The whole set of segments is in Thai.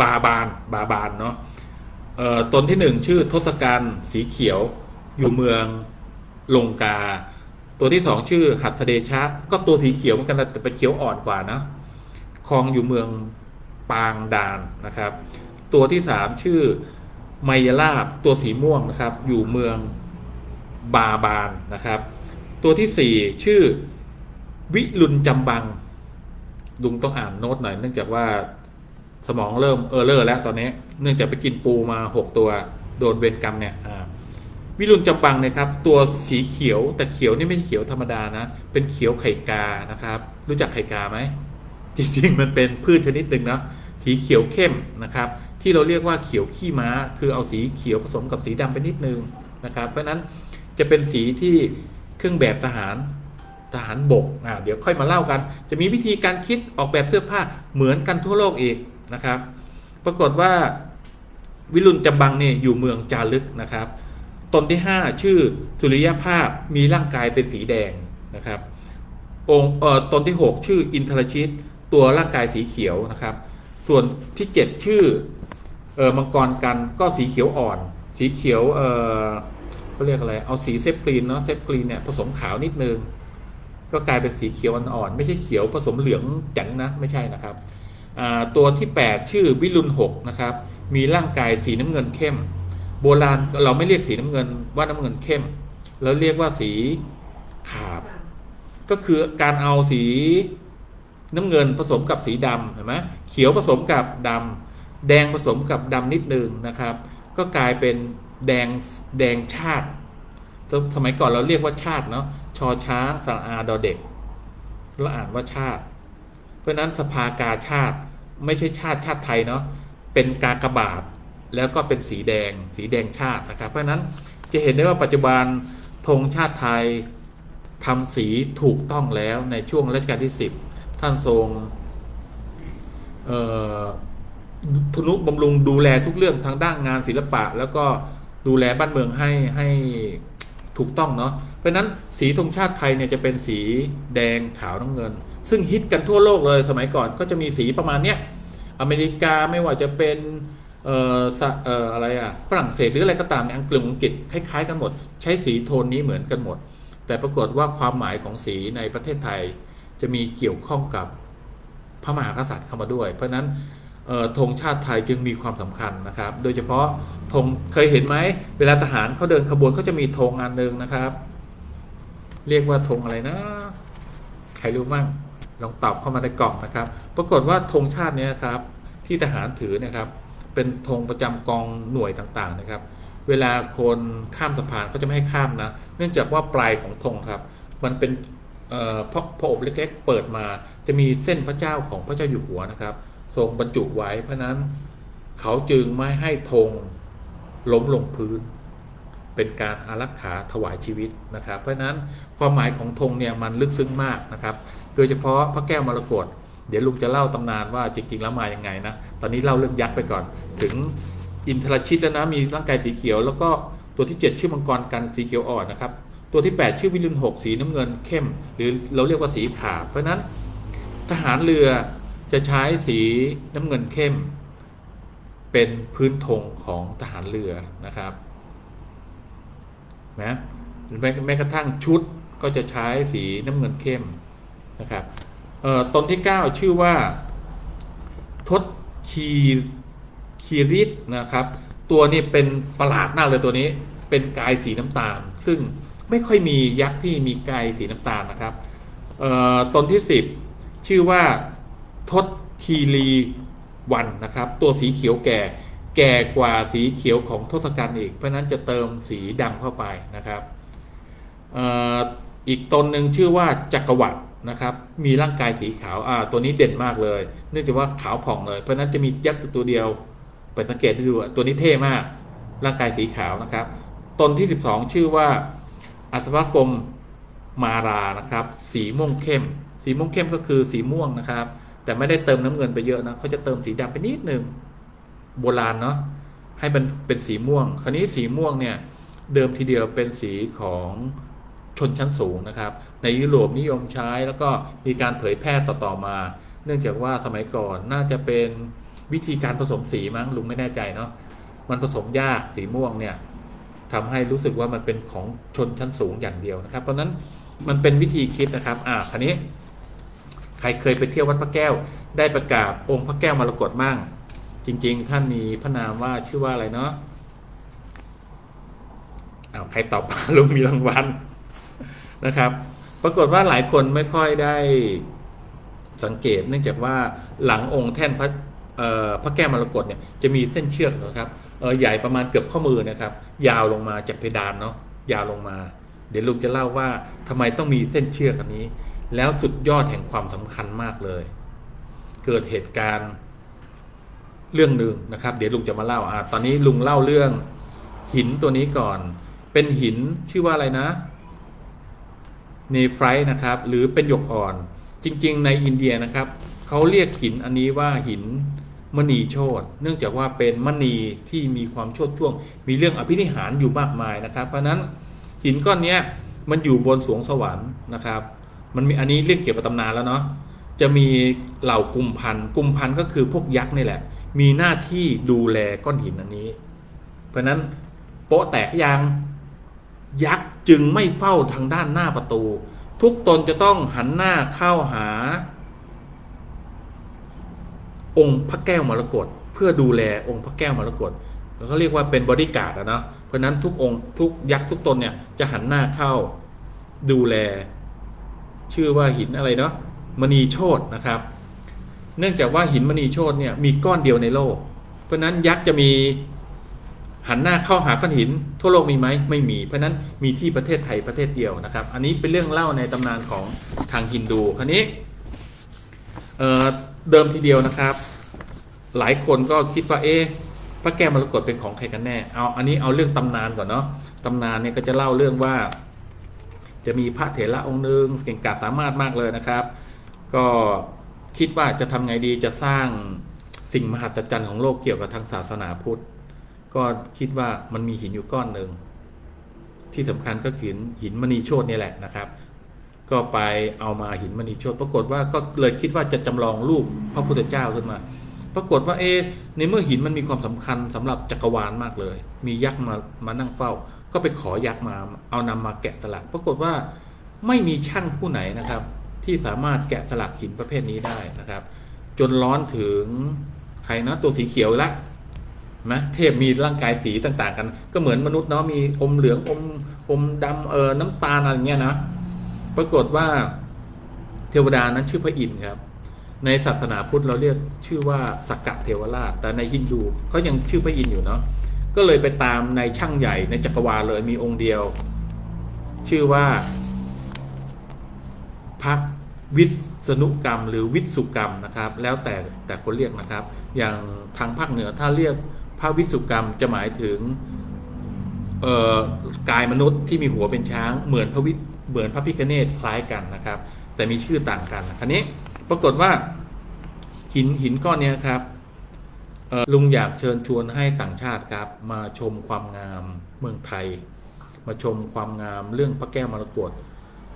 บาบานบาบานเนาะเอ่อตนที่หนึ่งชื่อทศกัณฐ์สีเขียวอยู่เมืองลงกา ตัวที่สองชื่อหัตถเดชะ ก็ตัวสีเขียวเหมือนกันแต่เป็นเขียวอ่อนกว่านะครองอยู่เมืองปางดานนะครับ ตัวที่สามชื่อไมยลาบตัวสีม่วงนะครับ อยู่เมืองบาบานนะครับ ตัวที่สี่ชื่อวิรุณจำบังลุงต้องอ่านโน้ตหน่อยเนื่องจากว่า สมองเริ่มเออเลอร์แล้วตอนนี้ เนื่องจากไปกินปูมา 6 ตัวโดนเวรกรรมเนี่ยวิรุณจำบังนะครับ ตัวสีเขียวแต่เขียวนี่ไม่ใช่เขียวธรรมดานะ เป็นเขียวไข่กานะครับ รู้จักไข่กาไหมจริงๆ มันเป็นพืชชนิดหนึ่งนะสีเขียวเข้มนะครับ ที่เราเรียกว่าเขียวขี้ม้า คือเอาสีเขียวผสมกับสีดำไปนิดนึงนะครับ เพราะฉะนั้นจะเป็นสีที่เครื่องแบบทหารทหารบกอ่าเดี๋ยวค่อยมาเล่ากัน จะมีวิธีการคิดออกแบบเสื้อผ้าเหมือนกันทั่วโลกอีก นะครับ ปรากฏว่าวิรุณจำบังเนี่ยอยู่เมืองจารึกนะครับ ตนที่ 5 ชื่อสุริยภาพมีร่างกายเป็นสีแดงนะครับ องค์เอ่อตนที่ 6 ชื่ออินทรชิต ตัวร่างกายสีเขียวนะครับ ส่วนที่ 7 ชื่อเออมังกรกันก็สีเขียวอ่อน สีเขียวเออเขาเรียกอะไร เอาสีเซฟกรีนเนาะเซฟกรีนเนี่ยผสมขาวนิดนึง ก็กลายเป็นสีเขียวอ่อนๆไม่ใช่เขียวผสมเหลืองจังนะไม่ใช่นะครับ ตัวที่ 8 ชื่อวิรุณ6นะครับ มีร่างกายสีน้ำเงินเข้ม โบราณเราไม่เรียกสีน้ำเงินว่าน้ำเงินเข้ม เราเรียกว่าสีขาบ ก็คือการเอาสีน้ำเงินผสมกับสีดำเห็นไหมเขียวผสมกับดำแดงผสมกับดำนิดนึงนะครับ ก็กลายเป็นแดงแดงชาติ สมัยก่อนเราเรียกว่าชาติเนาะชอช้างสระอาดอเด็กเราอ่านว่าชาติ เพราะนั้นสภากาชาติไม่ใช่ชาติชาติไทยเนาะเป็นกากบาทแล้วก็เป็นสีแดงสีแดงชาตินะครับ เพราะนั้นจะเห็นได้ว่าปัจจุบันธงชาติไทยทำสีถูกต้องแล้วในช่วงรัชกาลที่ 10 ท่านทรงเอ่อทนุบำรุงดูแลทุกเรื่องทางด้านงานศิลปะ แล้วก็ดูแลบ้านเมืองให้ให้ถูกต้องเนาะเพราะนั้นสีธงชาติไทยเนี่ยจะเป็นสีแดงขาวน้ำเงิน ซึ่งฮิตกันทั่วโลกเลยสมัยก่อนก็จะมีสีประมาณเนี้ยอเมริกาไม่ว่าจะเป็นเอ่อสะเอ่ออะไรอะฝรั่งเศสหรืออะไรก็ตามในอังกฤษอังกฤษคล้ายๆกันหมด ใช้สีโทนนี้เหมือนกันหมด แต่ปรากฏว่าความหมายของสีในประเทศไทยจะมีเกี่ยวข้องกับพระมหากษัตริย์เข้ามาด้วย เพราะนั้นธงชาติไทยจึงมีความสำคัญนะครับ โดยเฉพาะธงเคยเห็นไหม เวลาทหารเขาเดินขบวนเขาจะมีธงอันหนึ่งนะครับ เรียกว่าธงอะไรนะ ใครรู้มั่ง ลองตอบเข้ามาในกล่องนะครับ ปรากฏว่าธงชาตินี้ครับที่ทหารถือนะครับ เป็นธงประจำกองหน่วยต่างๆนะครับ เวลาคนข้ามสะพานเขาจะไม่ให้ข้ามนะ เนื่องจากว่าปลายของธงครับ มันเป็นเอ่อพระพระอบเล็กๆ เปิดมาจะมีเส้นพระเจ้าของพระเจ้าอยู่หัวนะครับ ทรงบรรจุไว้เพราะนั้นเขาจึงไม่ให้ธงล้มลงพื้น เป็นการอารักขาถวายชีวิตนะครับ เพราะฉะนั้นความหมายของธงเนี่ยมันลึกซึ้งมากนะครับ โดยเฉพาะพระแก้วมรกตเดี๋ยวลุงจะเล่าตำนานว่าจริงๆแล้วมายังไงนะ ตอนนี้เล่าเรื่องยักษ์ไปก่อน ถึงอินทรชิตแล้วนะมีร่างกายสีเขียว แล้วก็ตัวที่ 7 ชื่อมังกรกันสีเขียวอ่อนนะครับ ตัวที่ 8 ชื่อวิรุณหกสีน้ำเงินเข้ม หรือเราเรียกว่าสีขาวเพราะฉะนั้นทหารเรือจะใช้สีน้ำเงินเข้ม เป็นพื้นธงของทหารเรือนะครับ นะแม้แม้กระทั่งชุดก็จะใช้สีน้ำเงินเข้มนะครับตนที่ 9 ชื่อว่า ทศคีคีริตนะครับ ตัวนี้เป็นประหลาดมากเลยตัวนี้ เป็นกายสีน้ำตาล ซึ่งไม่ค่อยมียักษ์ที่มีกายสีน้ำตาลนะครับตนที่ 10 ชื่อว่าทศคีรีวันนะครับ ตัวสีเขียวแก่ แก่กว่าสีเขียวของทศกัณฐ์อีก เพราะนั้นจะเติมสีดำเข้าไปนะครับออีกตนหนึ่งชื่อว่าจักรวรรดินะครับ มีร่างกายสีขาวอ่าตัวนี้เด่นมากเลย เนื่องจากว่าขาวผ่องเลย เพราะนั้นจะมียักษ์ตัวเดียวไปสังเกตให้ดูอะตัวนี้เท่มาก ร่างกายสีขาวนะครับ ตนที่ 12 ชื่อว่าอัศวกรมมารานะครับ สีม่วงเข้ม สีม่วงเข้มก็คือสีม่วงนะครับ แต่ไม่ได้เติมน้ำเงินไปเยอะนะเขาจะเติมสีดำไปนิดนึง โบราณเนาะให้มันเป็นสีม่วง คราวนี้สีม่วงเนี่ยเดิมทีเดียวเป็นสีของชนชั้นสูงนะครับ ในยุโรปนิยมใช้แล้วก็มีการเผยแพร่ต่อๆมา เนื่องจากว่าสมัยก่อนน่าจะเป็นวิธีการผสมสีมั้งลุงไม่แน่ใจเนาะมันผสมยากสีม่วงเนี่ยทำให้รู้สึกว่ามันเป็นของชนชั้นสูงอย่างเดียวนะครับ เพราะฉะนั้นมันเป็นวิธีคิดนะครับ อ่าคันนี้ ใครเคยไปเที่ยววัดพระแก้ว ได้ประกาศองค์พระแก้วมรกตมั่ง จริง ๆ ท่านมีพระนามว่าชื่อว่าอะไรเนาะอ้าวใครตอบลุงมีรางวัลนะครับ ปรากฏว่าหลายคนไม่ค่อยได้สังเกต เนื่องจากว่าหลังองค์แท่นพระพระแก้วมรกตเนี่ยจะมีเส้นเชือกนะครับเออใหญ่ประมาณเกือบข้อมือนะครับ ยาวลงมาจากเพดานเนาะยาวลงมา เดี๋ยวลุงจะเล่าว่าทำไมต้องมีเส้นเชือกอันนี้ แล้วสุดยอดแห่งความสำคัญมากเลย เกิดเหตุการณ์ เรื่องหนึ่งนะครับ เดี๋ยวลุงจะมาเล่าอ่าตอนนี้ลุงเล่าเรื่องหินตัวนี้ก่อน เป็นหินชื่อว่าอะไรนะเนฟไรท์นะครับ หรือเป็นหยกอ่อน จริง ๆ ในอินเดียนะครับเขาเรียกหินอันนี้ว่าหินมณีโชตเนื่องจากว่าเป็นมณีที่มีความโชดช่วง มีเรื่องอภินิหารอยู่มากมายนะครับ เพราะนั้นหินก้อนนี้มันอยู่บนสวงสวรรค์นะครับ มันมีอันนี้เรื่องเกี่ยวกับตำนานแล้วเนาะ จะมีเหล่ากุมพันกุมพันก็คือพวกยักษ์นี่แหละ มีหน้าที่ดูแลก้อนหินอันนี้ เพราะนั้นโป๊ะแตกยังยักษ์จึงไม่เฝ้าทางด้านหน้าประตู ทุกตนจะต้องหันหน้าเข้าหา องค์พระแก้วมรกตเพื่อดูแลองค์พระแก้วมรกตเขาเรียกว่าเป็นบอดี้การ์ดอะเนาะเพราะฉะนั้นทุกองค์ทุกยักษ์ทุกตนเนี่ยจะหันหน้าเข้าดูแล ชื่อว่าหินอะไรเนาะมณีโชตนะครับ เนื่องจากว่าหินมณีโชตเนี่ยมีก้อนเดียวในโลก เพราะฉะนั้นยักษ์จะมีหันหน้าเข้าหาก้อนหิน ทั่วโลกมีไหมไม่มี เพราะนั้นมีที่ประเทศไทยประเทศเดียวนะครับ อันนี้เป็นเรื่องเล่าในตำนานของทางฮินดูคราวนี้เเดิมทีเดียวนะครับ หลายคนก็คิดว่าเอ๊ะพระแก้วมรกตเป็นของใครกันแน่เอาอันนี้เอาเรื่องตำนานก่อนเนาะตำนานเนี่ยก็จะเล่าเรื่องว่า จะมีพระเถระองค์หนึ่งเก่งกาจสามารถมากเลยนะครับ ก็ คิดว่าจะทำไงดีจะสร้างสิ่งมหัศจรรย์ของโลกเกี่ยวกับทางศาสนาพุทธ ก็คิดว่ามันมีหินอยู่ก้อนหนึ่งที่สำคัญก็คือหินหินมณีโชตนี่แหละนะครับ ก็ไปเอามาหินมณีโชตปรากฏว่าก็เลยคิดว่าจะจำลองรูปพระพุทธเจ้าขึ้นมา ปรากฏว่าเอในเมื่อหินมันมีความสำคัญสำหรับจักรวาลมากเลย มียักษ์มามานั่งเฝ้า ก็ไปขอยักษ์มาเอานำมาแกะสลักปรากฏว่าไม่มีช่างผู้ไหนนะครับ ที่สามารถแกะสลักหินประเภทนี้ได้นะครับ จนร้อนถึงใครนะตัวสีเขียวละนะเทพมีร่างกายสีต่างๆ กัน ก็เหมือนมนุษย์เนาะมีอมเหลืองอมอมดำเออน้ำตาลอะไรเงี้ยนะปรากฏว่าเทวดานั้นชื่อพระอินทร์ครับ ในศาสนาพุทธเราเรียกชื่อว่าสักกะเทวราช แต่ในฮินดูเขายังชื่อพระอินทร์อยู่เนาะก็เลยไปตามในช่างใหญ่ในจักรวาลเลยมีองค์เดียว ชื่อว่า พระวิษณุกรรม หรือวิสุกรรมนะครับ แล้วแต่แต่คนเรียกนะครับ อย่างทางภาคเหนือถ้าเรียกพระวิสุกรรมจะหมายถึงกายมนุษย์ที่มีหัวเป็นช้างเหมือนพระวิเหมือนพระพิฆเนศคล้ายกันนะครับ แต่มีชื่อต่างกันครนี้ปรากฏว่าหินหินก้อนนี้ครับลุงอยากเชิญชวนให้ต่างชาติครับ มาชมความงามเมืองไทย มาชมความงามเรื่องพระแก้วมรกต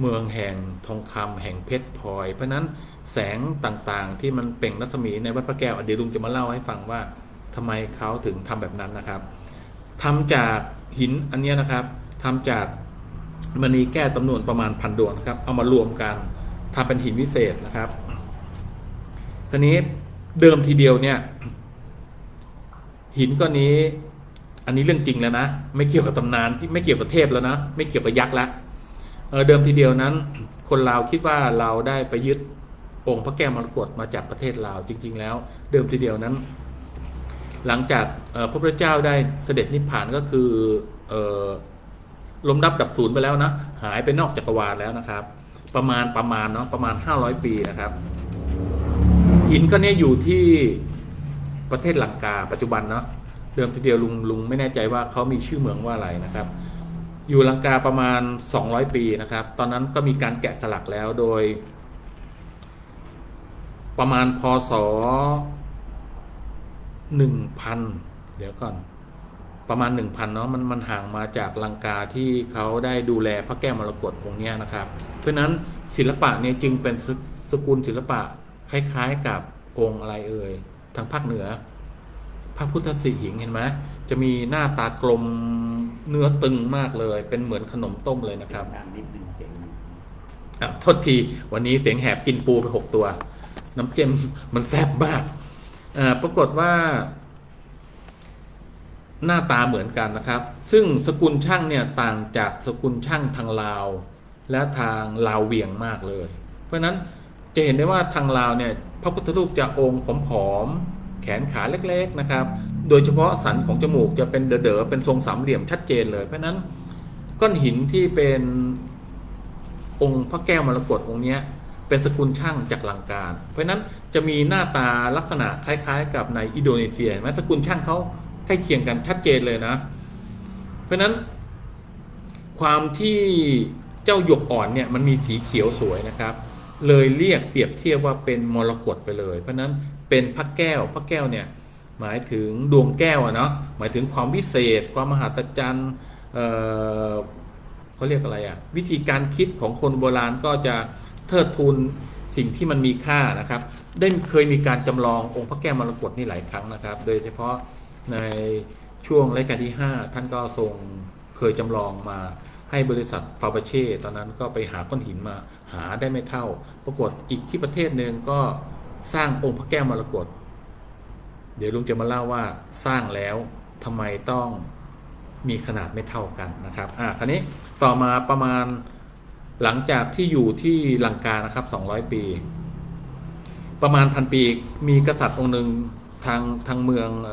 เมืองแห่งทองคำแห่งเพชรพลอย เพราะนั้นแสงต่างๆ ที่มันเปล่งรัศมีในวัดพระแก้วเดี๋ยวลุงจะมาเล่าให้ฟังว่าทำไมเขาถึงทำแบบนั้นนะครับทำจากหินอันนี้นะครับทำจากมณีแก้วจำนวนประมาณพันดวงนะครับ เอามารวมกันทำเป็นหินวิเศษนะครับทีนี้เดิมทีเดียวเนี่ยหินก้อนนี้ อันนี้เรื่องจริงแล้วนะ ไม่เกี่ยวกับตำนานที่ไม่เกี่ยวกับเทพแล้วนะ ไม่เกี่ยวกับยักษ์แล้ว เเดิมทีเดียวนั้น คนลาวคิดว่าเราได้ไปยึดองค์พระแก้วมรกตมาจากประเทศลาวจริง ๆ แล้ว เดิมทีเดียวนั้น หลังจากพระพุทธเจ้าได้เสด็จนิพพานก็คือลมดับดับศูนย์ไปแล้วนะหายไปนอกจักรวาลแล้วนะครับ ประมาณประมาณเนาะประมาณ 500 ปีนะครับหินก้อนนี้อยู่ที่ประเทศลังกาปัจจุบันเนาะเดิมทีเดียวลุงลุงไม่แน่ใจว่าเขามีชื่อเมืองว่าอะไรนะครับ อยู่ลังกาประมาณ 200 ปีนะครับ ตอนนั้นก็มีการแกะสลักแล้วโดย ประมาณพศ 1,000 เดี๋ยวก่อน ประมาณ 1,000 เนาะมันมันห่างมาจากลังกาที่เขาได้ดูแลพระแก้วมรกตองค์เนี้ยนะครับ เพราะนั้นศิลปะเนี่ยจึงเป็นสสกุลศิลปะคล้ายๆกับองค์อะไรเอ่ยทางภาคเหนือ พระพุทธสิหิงเห็นไหม จะมีหน้าตากลมเนื้อตึงมากเลย เป็นเหมือนขนมต้มเลยนะครับดังนิดนึงเจ๋งอะโทษทีวันนี้เสียงแหบกินปูไปหกตัว น้ำเจมมันแซ่บมากอ่าปรากฏว่า หน้าตาเหมือนกันนะครับ ซึ่งสกุลช่างเนี่ยต่างจากสกุลช่างทางลาว และทางลาวเวียงมากเลย เพราะฉะนั้นจะเห็นได้ว่าทางลาวเนี่ย พระพุทธรูปจะองค์ผอมๆแขนขาเล็ก ๆนะครับ โดยเฉพาะสันของจมูกจะเป็นเด๋อๆเป็นทรงสามเหลี่ยมชัดเจนเลย เพราะนั้นก้อนหินที่เป็นองค์พระแก้วมรกตองค์นี้เป็นสกุลช่างจากลังการ เพราะนั้นจะมีหน้าตาลักษณะคล้าย ๆ กับในอินโดนีเซียไหมสกุลช่างเขาใกล้เคียงกันชัดเจนเลยนะ เพราะนั้นความที่เจ้าหยกอ่อนเนี่ยมันมีสีเขียวสวยนะครับ เลยเรียกเปรียบเทียบว่าเป็นมรกตไปเลย เพราะนั้นเป็นพระแก้วพระแก้วเนี่ย หมายถึงดวงแก้วอะเนาะหมายถึงความวิเศษ ความมหัศจรรย์เอ่อเขาเรียกอะไรอะวิธีการคิดของคนโบราณก็จะเทิดทูนสิ่งที่มันมีค่านะครับ ได้เคยมีการจำลององค์พระแก้วมรกตนี่หลายครั้งนะครับ โดยเฉพาะในช่วงรายการที่ 5 ท่านก็ทรงเคยจำลองมาให้บริษัทฟาเบเช่ตอนนั้นก็ไปหาก้อนหินมาหาได้ไม่เท่า ปรากฏอีกที่ประเทศหนึ่งก็สร้างองค์พระแก้วมรกต เดี๋ยวลุงจะมาเล่าว่าสร้างแล้วทำไมต้องมีขนาดไม่เท่ากันนะครับอะคราวนี้ต่อมาประมาณหลังจากที่อยู่ที่ลังกานะครับ 200 ปี ประมาณพันปีมีกษัตริย์องค์หนึ่งทางทางเมืองเอ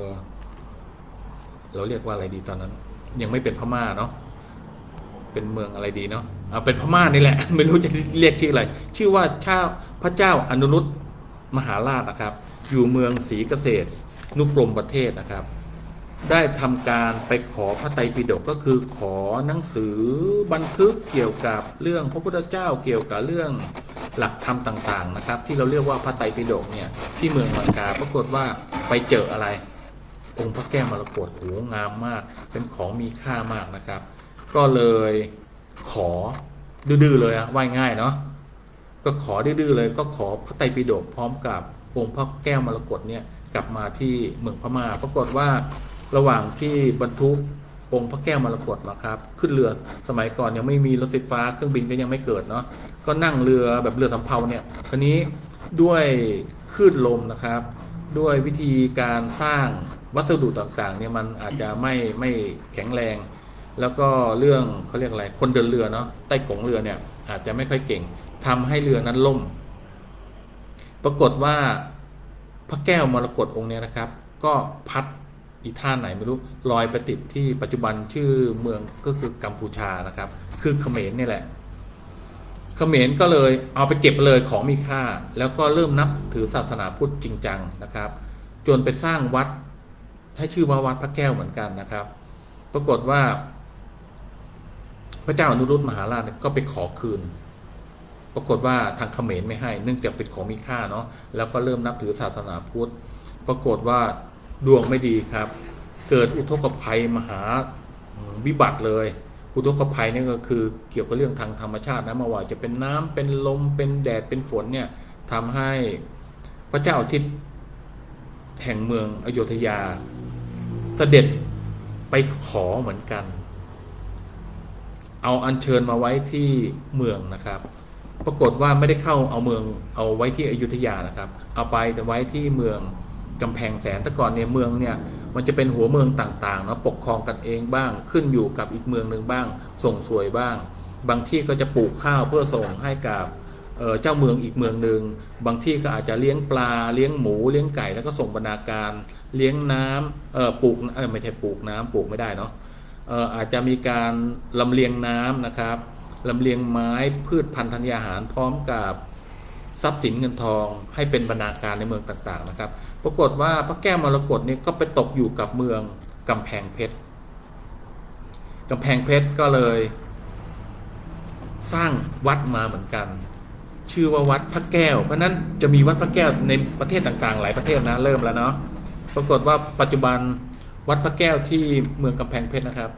อเราเรียกว่าอะไรดีตอนนั้น ยังไม่เป็นพม่าเนาะเป็นเมืองอะไรดีเนาะเอาเป็นพม่านี่แหละ ไม่รู้จะเรียกที่ออะไร ชื่อว่าชาพระเจ้าอนุรุตมหาราชนะครับ อยู่เมืองศรีเกษตร นุกรมประเทศนะครับ ได้ทำการไปขอพระไตรปิฎกก็คือขอหนังสือบันทึกเกี่ยวกับเรื่องพระพุทธเจ้าเกี่ยวกับเรื่องหลักธรรมต่างๆนะครับ ที่เราเรียกว่าพระไตรปิฎกเนี่ยที่เมืองลังกาปรากฏว่าไปเจออะไรองค์พระแก้วมรกตโหงามมาก เป็นของมีค่ามากนะครับ ก็เลยขอดื้อๆเลยอะว่ายง่ายเนาะก็ขอดื้อๆเลยก็ขอพระไตรปิฎกพร้อมกับ องค์พระแก้วมรกตเนี่ยกลับมาที่เมืองพม่าปรากฏว่าระหว่างที่บรรทุกองค์พระแก้วมรกตมาครับ ขึ้นเรือสมัยก่อนยังไม่มีรถไฟฟ้าเครื่องบินก็ยังไม่เกิดเนาะก็นั่งเรือแบบเรือสำเภาเนี่ยคราวนี้ด้วยคลื่นลมนะครับ ด้วยวิธีการสร้างวัสดุต่างๆเนี่ยมันอาจจะไม่ไม่แข็งแรง แล้วก็เรื่องเขาเรียกอะไรคนเดินเรือเนาะใต้กงเรือเนี่ยอาจจะไม่ค่อยเก่งทำให้เรือนั้นล่ม ปรากฏว่าพระแก้วมรกตองค์นี้นะครับ ก็พัดอีท่าไหนไม่รู้ลอยไปติดที่ปัจจุบันชื่อเมืองก็คือกัมพูชานะครับ คือเขมรนี่แหละเขมรก็เลยเอาไปเก็บเลยของมีค่า แล้วก็เริ่มนับถือศาสนาพุทธจริงจังนะครับ จนไปสร้างวัดให้ชื่อว่าวัดพระแก้วเหมือนกันนะครับ ปรากฏว่า พระเจ้าอนุรุตมหาราชเนี่ยก็ไปขอคืน ปรากฏว่าทางเขมรไม่ให้เนื่องจากเป็นของมีค่าเนาะแล้วก็เริ่มนับถือศาสนาพุทธ ปรากฏว่าดวงไม่ดีครับ เกิดอุทกภัยมหาวิบัติเลย อุทกภัยนี่ก็คือเกี่ยวกับเรื่องทางธรรมชาตินะมาว่าจะเป็นน้ำเป็นลมเป็นแดดเป็นฝนเนี่ยทำให้พระเจ้าอาทิตย์แห่งเมืองอโยธยาเสด็จไปขอเหมือนกัน เอาอัญเชิญมาไว้ที่เมืองนะครับ ปรากฏว่าไม่ได้เข้าเอาเมืองเอาไว้ที่อยุธยานะครับ เอาไปแต่ไว้ที่เมืองกำแพงแสนแต่ก่อนเนี่ยเมืองเนี่ยมันจะเป็นหัวเมืองต่างๆเนาะปกครองกันเองบ้าง ขึ้นอยู่กับอีกเมืองหนึ่งบ้าง ส่งสวยบ้าง บางที่ก็จะปลูกข้าวเพื่อส่งให้กับเจ้าเมืองอีกเมืองหนึ่งบางที่ก็อาจจะเลี้ยงปลาเลี้ยงหมูเลี้ยงไก่แล้วก็ส่งบรรณาการ เลี้ยงน้ำเออปลูกเออไม่ใช่ปลูกน้ำปลูกไม่ได้เนาะเอออาจจะมีการลำเลียงน้ำนะครับ ลำเลียงไม้พืชพันธุ์ธัญญาหารพร้อมกับทรัพย์สินเงินทองให้เป็นบรรณาการในเมืองต่างๆนะครับ ปรากฏว่าพระแก้วมรกตนี่ก็ไปตกอยู่กับเมืองกำแพงเพชรกำแพงเพชรก็เลย สร้างวัดมาเหมือนกัน ชื่อว่าวัดพระแก้ว เพราะฉะนั้นจะมีวัดพระแก้วในประเทศต่างๆ หลายประเทศนะเริ่มแล้วเนาะปรากฏว่าปัจจุบันวัดพระแก้วที่เมืองกำแพงเพชรนะครับ